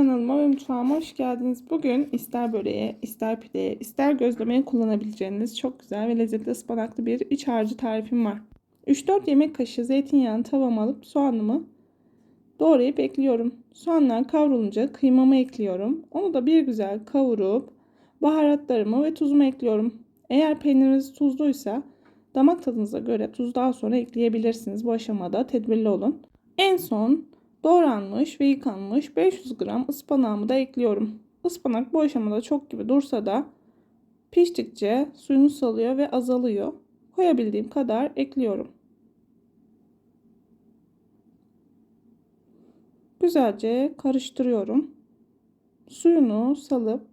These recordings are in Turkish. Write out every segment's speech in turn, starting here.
Kanalıma ve mutfağıma hoş geldiniz. Bugün ister böreğe, ister pideye, ister gözlemeye kullanabileceğiniz çok güzel ve lezzetli ıspanaklı bir iç harcı tarifim var. 3-4 yemek kaşığı zeytinyağını tavama alıp soğanımı doğrayıp ekliyorum. Soğanlar kavrulunca kıymamı ekliyorum. Onu da bir güzel kavurup baharatlarımı ve tuzumu ekliyorum. Eğer peyniriniz tuzluysa damak tadınıza göre tuz daha sonra ekleyebilirsiniz. Bu aşamada tedbirli olun. En son doğranmış ve yıkanmış 500 gram ıspanağımı da ekliyorum. Ispanak bu aşamada çok gibi dursa da piştikçe suyunu salıyor ve azalıyor. Koyabildiğim kadar ekliyorum. Güzelce karıştırıyorum. Suyunu salıp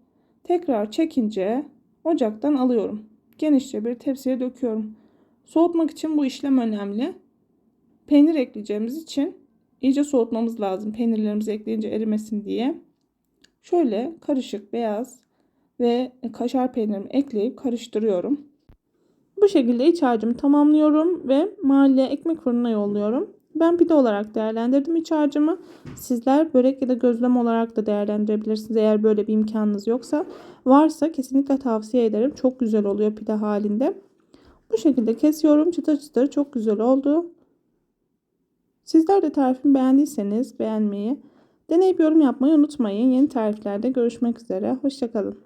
tekrar çekince ocaktan alıyorum. Genişçe bir tepsiye döküyorum. Soğutmak için bu işlem önemli. Peynir ekleyeceğimiz için iyice soğutmamız lazım. Peynirlerimizi ekleyince erimesin diye. Şöyle karışık beyaz ve kaşar peynirimi ekleyip karıştırıyorum. Bu şekilde iç harcımı tamamlıyorum ve mahalle ekmek fırınına yolluyorum. Ben pide olarak değerlendirdim iç harcımı. Sizler börek ya da gözleme olarak da değerlendirebilirsiniz eğer böyle bir imkanınız yoksa. Varsa kesinlikle tavsiye ederim. Çok güzel oluyor pide halinde. Bu şekilde kesiyorum. Çıtır çıtır çok güzel oldu. Sizler de tarifimi beğendiyseniz beğenmeyi, deneyip yorum yapmayı unutmayın. Yeni tariflerde görüşmek üzere. Hoşçakalın.